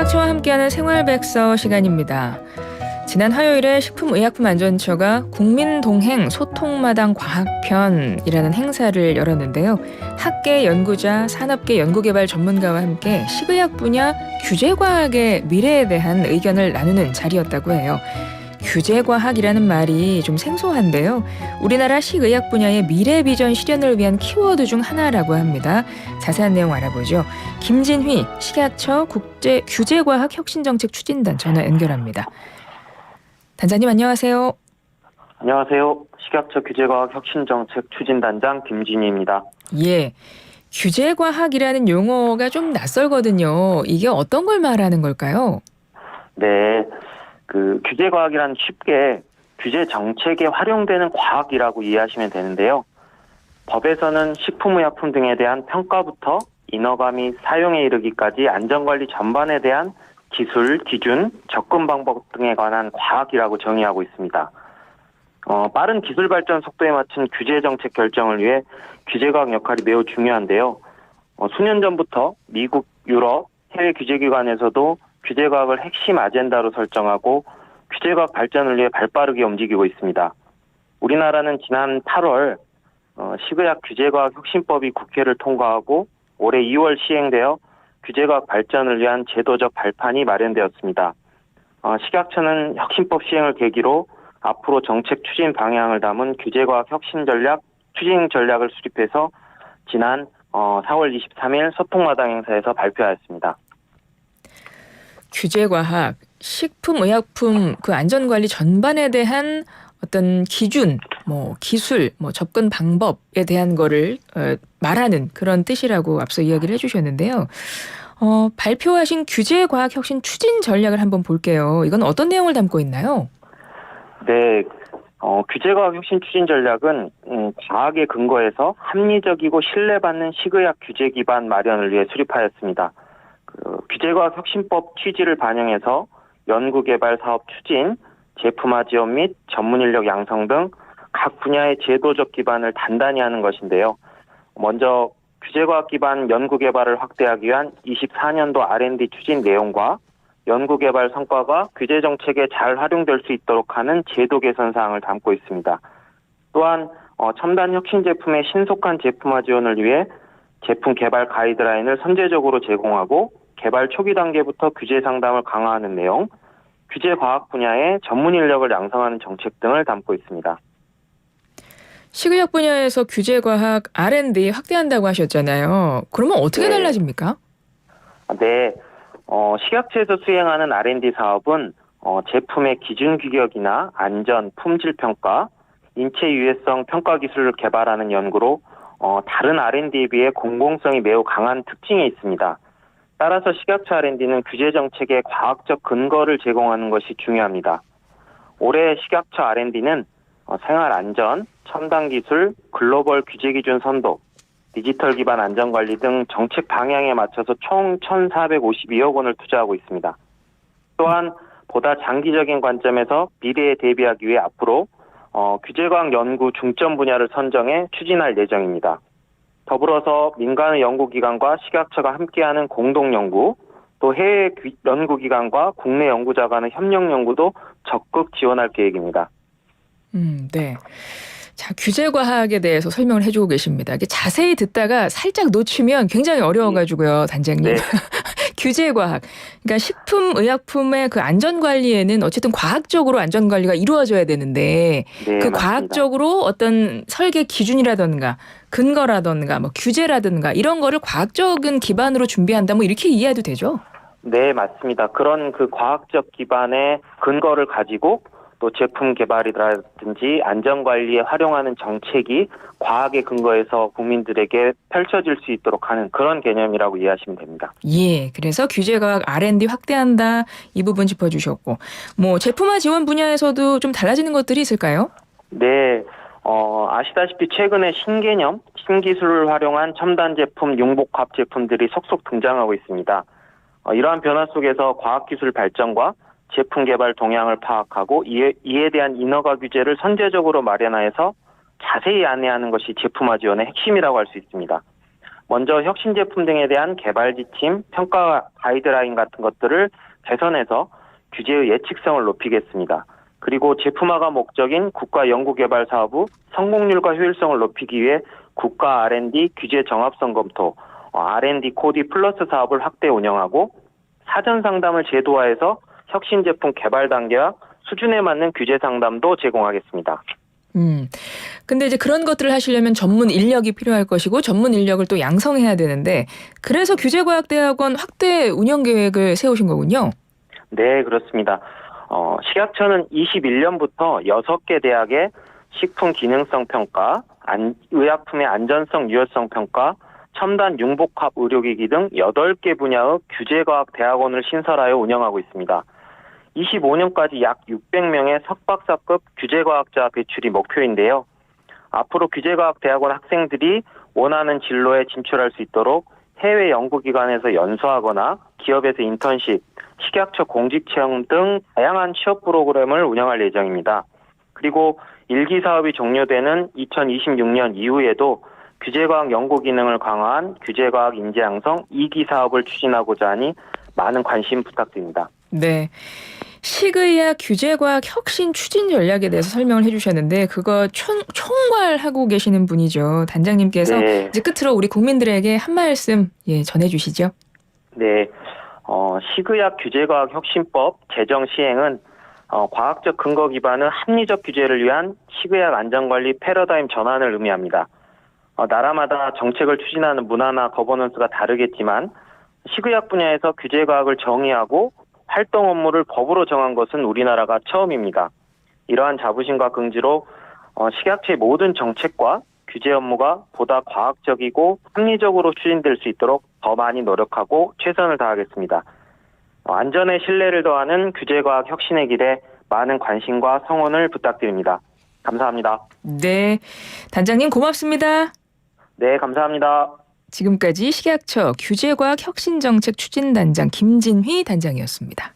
식약처와 함께하는 생활백서 시간입니다. 지난 화요일에 식품의약품안전처가 국민동행 소통마당 과학편이라는 행사를 열었는데요. 학계 연구자, 산업계 연구개발 전문가와 함께 식의학 분야 규제과학의 미래에 대한 의견을 나누는 자리였다고 해요. 규제과학이라는 말이 좀 생소한데요. 우리나라 식의학 분야의 미래 비전 실현을 위한 키워드 중 하나라고 합니다. 자세한 내용 알아보죠. 김진휘 식약처 국제 규제과학 혁신정책 추진단 전화 연결합니다. 단장님 안녕하세요. 안녕하세요. 식약처 규제과학 혁신정책 추진단장 김진희입니다. 예. 규제과학이라는 용어가 좀 낯설거든요. 이게 어떤 걸 말하는 걸까요? 네. 그 규제 과학이란 쉽게 규제 정책에 활용되는 과학이라고 이해하시면 되는데요. 법에서는 식품의약품 등에 대한 평가부터 인허가 및 사용에 이르기까지 안전관리 전반에 대한 기술, 기준, 접근 방법 등에 관한 과학이라고 정의하고 있습니다. 어, 빠른 기술 발전 속도에 맞춘 규제 정책 결정을 위해 규제과학 역할이 매우 중요한데요. 어, 수년 전부터 미국, 유럽, 해외 규제기관에서도 규제과학을 핵심 아젠다로 설정하고 규제과학 발전을 위해 발빠르게 움직이고 있습니다. 우리나라는 지난 8월 어, 식의학 규제과학 혁신법이 국회를 통과하고 올해 2월 시행되어 규제과학 발전을 위한 제도적 발판이 마련되었습니다. 어, 식약처는 혁신법 시행을 계기로 앞으로 정책 추진 방향을 담은 규제과학 혁신 전략 추진 전략을 수립해서 지난 어, 4월 23일 소통마당 행사에서 발표하였습니다. 규제과학, 식품의약품 그 안전관리 전반에 대한 어떤 기준, 뭐 기술, 뭐 접근 방법에 대한 거를 어, 말하는 그런 뜻이라고 앞서 이야기를 해주셨는데요. 어, 발표하신 규제과학 혁신 추진 전략을 한번 볼게요. 이건 어떤 내용을 담고 있나요? 네, 어, 규제과학 혁신 추진 전략은 음, 과학에 근거해서 합리적이고 신뢰받는 식의학 규제 기반 마련을 위해 수립하였습니다. 그, 규제과학 혁신법 취지를 반영해서 연구개발 사업 추진, 제품화 지원 및 전문 인력 양성 등 각 분야의 제도적 기반을 단단히 하는 것인데요. 먼저 규제과학 기반 연구개발을 확대하기 위한 24년도 R&D 추진 내용과 연구개발 성과가 규제 정책에 잘 활용될 수 있도록 하는 제도 개선 사항을 담고 있습니다. 또한 어, 첨단 혁신 제품의 신속한 제품화 지원을 위해 제품 개발 가이드라인을 선제적으로 제공하고 개발 초기 단계부터 규제 상담을 강화하는 내용, 규제 과학 분야의 전문 인력을 양성하는 정책 등을 담고 있습니다. 식의학 분야에서 규제 과학 R&D 확대한다고 하셨잖아요. 그러면 어떻게 네. 달라집니까? 네, 어, 식약처에서 수행하는 R&D 사업은 어, 제품의 기준 규격이나 안전, 품질 평가, 인체 유해성 평가 기술을 개발하는 연구로 어, 다른 R&D에 비해 공공성이 매우 강한 특징이 있습니다. 따라서 식약처 R&D는 규제 정책의 과학적 근거를 제공하는 것이 중요합니다. 올해 식약처 R&D는 어, 생활 안전, 첨단 기술, 글로벌 규제 기준 선도, 디지털 기반 안전 관리 등 정책 방향에 맞춰서 총 1,452억 원을 투자하고 있습니다. 또한 보다 장기적인 관점에서 미래에 대비하기 위해 앞으로 어, 규제과학 연구 중점 분야를 선정해 추진할 예정입니다. 더불어서 민간의 연구기관과 식약처가 함께하는 공동 연구, 또 해외 귀- 연구기관과 국내 연구자 간의 협력 연구도 적극 지원할 계획입니다. 음, 네. 자, 규제과학에 대해서 설명을 해주고 계십니다. 이게 자세히 듣다가 살짝 놓치면 굉장히 어려워가지고요, 단장님. 네. 규제 과학. 그러니까 식품 의약품의 그 안전 관리에는 어쨌든 과학적으로 안전 관리가 이루어져야 되는데 네, 그 맞습니다. 과학적으로 어떤 설계 기준이라던가 근거라던가 뭐 규제라든가 이런 거를 과학적인 기반으로 준비한다 뭐 이렇게 이해해도 되죠? 네, 맞습니다. 그런 그 과학적 기반의 근거를 가지고 또 제품 개발이라든지 안전관리에 활용하는 정책이 과학의 근거에서 국민들에게 펼쳐질 수 있도록 하는 그런 개념이라고 이해하시면 됩니다. 예. 그래서 규제과학 R&D 확대한다 이 부분 짚어주셨고 뭐 제품화 지원 분야에서도 좀 달라지는 것들이 있을까요? 네, 어, 아시다시피 최근에 신개념, 신기술을 활용한 첨단 제품, 융복합 제품들이 속속 등장하고 있습니다. 어, 이러한 변화 속에서 과학기술 발전과 제품 개발 동향을 파악하고 이에, 이에 대한 인허가 규제를 선제적으로 마련하여서 자세히 안내하는 것이 제품화 지원의 핵심이라고 할 수 있습니다. 먼저 혁신 제품 등에 대한 개발 지침, 평가 가이드라인 같은 것들을 개선해서 규제의 예측성을 높이겠습니다. 그리고 제품화가 목적인 국가 연구개발 사업의 성공률과 효율성을 높이기 위해 국가 R&D 규제 정합성 검토, 어, R&D 코디 플러스 사업을 확대 운영하고 사전 상담을 제도화해서 혁신 제품 개발 단계와 수준에 맞는 규제 상담도 제공하겠습니다. 음. 근데 이제 그런 것들을 하시려면 전문 인력이 필요할 것이고 전문 인력을 또 양성해야 되는데 그래서 규제과학대학원 확대 운영 계획을 세우신 거군요. 네, 그렇습니다. 어, 식약처는 21년부터 6개 대학의 식품 기능성 평가, 안- 의약품의 안전성 유효성 평가, 첨단 융복합 의료기기 등 8개 분야의 규제과학 대학원을 신설하여 운영하고 있습니다. 25년까지 약 600명의 석박사급 규제과학자 배출이 목표인데요. 앞으로 규제과학 대학원 학생들이 원하는 진로에 진출할 수 있도록 해외 연구기관에서 연수하거나 기업에서 인턴십, 식약처 공직체험 등 다양한 취업 프로그램을 운영할 예정입니다. 그리고 일기 사업이 종료되는 2026년 이후에도 규제과학 연구 기능을 강화한 규제과학 인재 양성 2기 사업을 추진하고자 하니 많은 관심 부탁드립니다. 네. 식의학 규제과학 혁신 추진 전략에 대해서 설명을 해주셨는데 그거 총, 총괄하고 계시는 분이죠. 단장님께서 네. 이제 끝으로 우리 국민들에게 한 말씀 예, 전해주시죠. 네, 어, 식의학 규제과학 혁신법 제정 시행은 어, 과학적 근거 기반의 합리적 규제를 위한 식의학 안전관리 패러다임 전환을 의미합니다. 어, 나라마다 정책을 추진하는 문화나 거버넌스가 다르겠지만 식의학 분야에서 규제 과학을 정의하고 활동 업무를 법으로 정한 것은 우리나라가 처음입니다. 이러한 자부심과 긍지로 어, 식약처의 모든 정책과 규제 업무가 보다 과학적이고 합리적으로 추진될 수 있도록 더 많이 노력하고 최선을 다하겠습니다. 어, 안전에 신뢰를 더하는 규제과학 혁신의 길에 많은 관심과 성원을 부탁드립니다. 감사합니다. 네. 단장님 고맙습니다. 네, 감사합니다. 지금까지 식약처 규제과학 혁신정책 추진단장 김진휘 단장이었습니다.